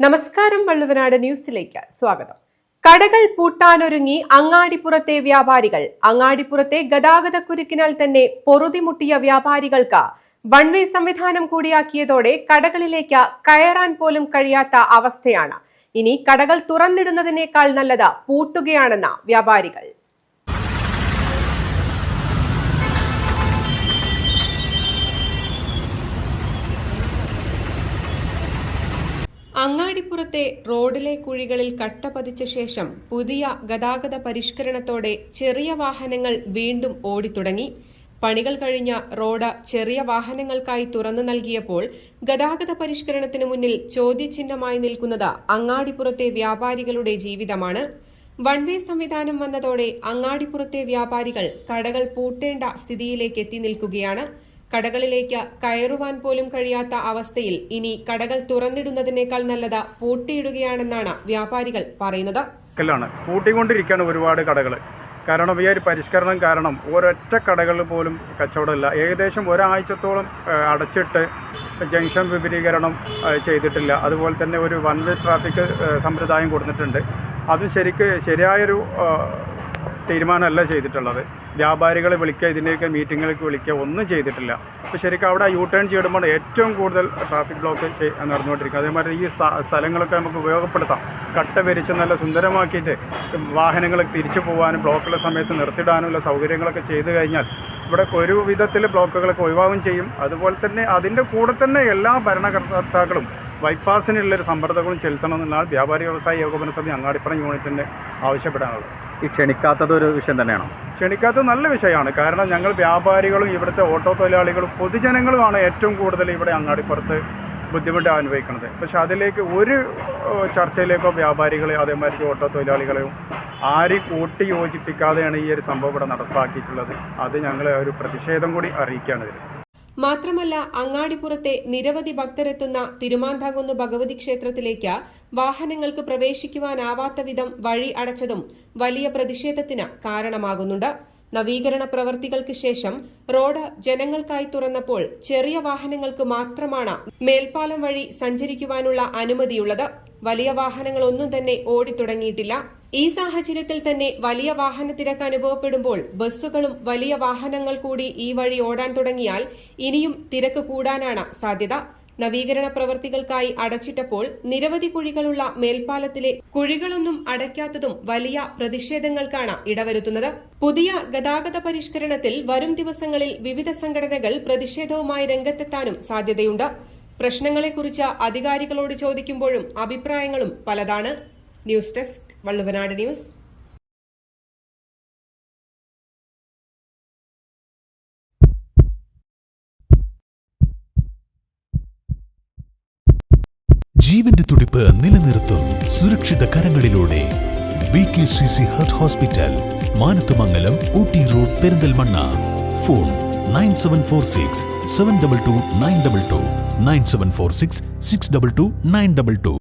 നമസ്കാരം വള്ളുവനാട് ന്യൂസിലേക്ക് സ്വാഗതം. കടകൾ പൂട്ടാനൊരുങ്ങി അങ്ങാടിപ്പുറത്തെ വ്യാപാരികൾ അങ്ങാടിപ്പുറത്തെ ഗതാഗതക്കുരുക്കിനാൽ തന്നെ പൊറുതിമുട്ടിയ വ്യാപാരികൾക്ക് വൺ വേ സംവിധാനം കൂടിയാക്കിയതോടെ കടകളിലേക്ക് കയറാൻ പോലും കഴിയാത്ത അവസ്ഥയാണ്. ഇനി കടകൾ തുറന്നിടുന്നതിനേക്കാൾ നല്ലത് പൂട്ടുകയാണെന്ന വ്യാപാരികൾ. അങ്ങാടിപ്പുറത്തെ റോഡിലെ കുഴികളിൽ കട്ട പതിച്ച ശേഷം പുതിയ ഗതാഗത പരിഷ്കരണത്തോടെ ചെറിയ വാഹനങ്ങൾ വീണ്ടും ഓടിത്തുടങ്ങി. പണികൾ കഴിഞ്ഞ റോഡ് ചെറിയ വാഹനങ്ങൾക്കായി തുറന്നു നൽകിയപ്പോൾ ഗതാഗത പരിഷ്കരണത്തിന് മുന്നിൽ ചോദ്യചിഹ്നമായി നിൽക്കുന്നത് അങ്ങാടിപ്പുറത്തെ വ്യാപാരികളുടെ ജീവിതമാണ്. വൺവേ സംവിധാനം വന്നതോടെ അങ്ങാടിപ്പുറത്തെ വ്യാപാരികൾ കടകൾ പൂട്ടേണ്ട സ്ഥിതിയിലേക്ക് എത്തി നിൽക്കുകയാണ്. കടകളിലേക്ക് കയറുവാൻ പോലും കഴിയാത്ത അവസ്ഥയിൽ ഇനി കടകൾ തുറന്നിടുന്നതിനേക്കാൾ നല്ലത് പൂട്ടിയിടുകയാണെന്നാണ് വ്യാപാരികൾ പറയുന്നത്. പൂട്ടിക്കൊണ്ടിരിക്കുകയാണ് ഒരുപാട് കടകൾ കാരണം ഈ ഒരു പരിഷ്കരണം കാരണം ഒരൊറ്റ കടകളിൽ പോലും കച്ചവടമില്ല. ഏകദേശം ഒരാഴ്ചത്തോളം അടച്ചിട്ട് ജംഗ്ഷൻ വിപുലീകരണം ചെയ്തിട്ടില്ല. അതുപോലെ തന്നെ ഒരു വൺ വേ ട്രാഫിക് സമ്പ്രദായം കൊടുത്തിട്ടുണ്ട്. അത് ശരിക്ക് ശരിയായൊരു തീരുമാനമല്ല ചെയ്തിട്ടുള്ളത്. വ്യാപാരികളെ വിളിക്കുക ഇതിന്റെയൊക്കെ മീറ്റിങ്ങുകൾക്ക് വിളിക്കുക ഒന്നും ചെയ്തിട്ടില്ല. അപ്പോൾ ശരിക്കും അവിടെ യു ടേൺ ചെയ്യുമ്പോൾ ഏറ്റവും കൂടുതൽ ട്രാഫിക് ബ്ലോക്ക് നടന്നുകൊണ്ടിരിക്കുക അതേമാതിരി ഈ സ്ഥ- സ്ഥലങ്ങളൊക്കെ നമുക്ക് ഉപയോഗപ്പെടുത്താം. കട്ട വരിച്ച് നല്ല സുന്ദരമാക്കിയിട്ട് വാഹനങ്ങൾ തിരിച്ചു പോകാനും ബ്ലോക്കുള്ള സമയത്ത് നിർത്തിടാനുള്ള സൗകര്യങ്ങളൊക്കെ ചെയ്തു കഴിഞ്ഞാൽ ഇവിടെ ഒരു വിധത്തിൽ ബ്ലോക്കുകളൊക്കെ ഒഴിവാകും ചെയ്യും. അതുപോലെ തന്നെ അതിന്റെ കൂടെ തന്നെ എല്ലാ ഭരണകർത്താക്കളും ബൈപ്പാസിനുള്ളൊരു സമ്മർദ്ദങ്ങളും ചെലുത്തണമെന്നുള്ള വ്യാപാരി വ്യവസായ ഏകോപന സമിതി അങ്ങാടിപ്പുറം യൂണിറ്റിന്റെ ആവശ്യപ്പെടാനുള്ളത്. ഈ ക്ഷണിക്കാത്തത് ഒരു വിഷയം തന്നെയാണോ? ക്ഷണിക്കാത്തത് നല്ല വിഷയമാണ്. കാരണം ഞങ്ങൾ വ്യാപാരികളും ഇവിടുത്തെ ഓട്ടോ തൊഴിലാളികളും പൊതുജനങ്ങളുമാണ് ഏറ്റവും കൂടുതൽ ഇവിടെ അങ്ങാടിപ്പുറത്ത് ബുദ്ധിമുട്ട് അനുഭവിക്കുന്നത്. പക്ഷെ അതിലേക്ക് ഒരു ചർച്ചയിലേക്കോ വ്യാപാരികളെ അതേമാതിരി ഓട്ടോ തൊഴിലാളികളെയും ആരും കൂട്ടി യോജിപ്പിക്കാതെയാണ് ഈ ഒരു സംഭവം ഇവിടെ നടപ്പാക്കിയിട്ടുള്ളത്. അത് ഞങ്ങൾ ഒരു പ്രതിഷേധം കൂടി അറിയിക്കുകയാണ് ഇതിൽ. മാത്രമല്ല അങ്ങാടിപ്പുറത്തെ നിരവധി ഭക്തരെത്തുന്ന തിരുമാന്താകുന്ന് ഭഗവതി ക്ഷേത്രത്തിലേക്ക് വാഹനങ്ങൾക്ക് പ്രവേശിക്കുവാനാവാത്ത വിധം വഴി അടച്ചതും വലിയ പ്രതിഷേധത്തിന് കാരണമാകുന്നുണ്ട്. നവീകരണ പ്രവർത്തികൾക്ക് ശേഷം റോഡ് ജനങ്ങൾക്കായി തുറന്നപ്പോൾ ചെറിയ വാഹനങ്ങൾക്ക് മാത്രമാണ് മേൽപ്പാലം വഴി സഞ്ചരിക്കുവാനുള്ള അനുമതിയുള്ളത്. വലിയ വാഹനങ്ങളൊന്നും തന്നെ ഓടിത്തുടങ്ങിയിട്ടില്ല. ഈ സാഹചര്യത്തിൽ തന്നെ വലിയ വാഹന തിരക്ക് അനുഭവപ്പെടുമ്പോൾ ബസ്സുകളും വലിയ വാഹനങ്ങൾ കൂടി ഈ വഴി ഓടാൻ തുടങ്ങിയാൽ ഇനിയും തിരക്ക് കൂടാനാണ് സാധ്യത. നവീകരണ പ്രവർത്തികൾക്കായി അടച്ചിട്ടപ്പോൾ നിരവധി കുഴികളുള്ള മേൽപ്പാലത്തിലെ കുഴികളൊന്നും അടയ്ക്കാത്തതും വലിയ പ്രതിഷേധങ്ങൾക്കാണ് ഇടവരുത്തുന്നത്. പുതിയ ഗതാഗത പരിഷ്കരണത്തിൽ വരും ദിവസങ്ങളിൽ വിവിധ സംഘടനകൾ പ്രതിഷേധവുമായി രംഗത്തെത്താനും സാധ്യതയുണ്ട്. പ്രശ്നങ്ങളെക്കുറിച്ച് അധികാരികളോട് ചോദിക്കുമ്പോഴും അഭിപ്രായങ്ങളും പലതാണ്. News desk Valluvanad news. ജീവന്റെ തുടിപ്പ് നിലനിർത്തും സുരക്ഷിത കരങ്ങളിലൂടെ. Hospital road Perinthalmanna. Phone nine seven four six seven double two nine double two nine seven four six six double two nine double two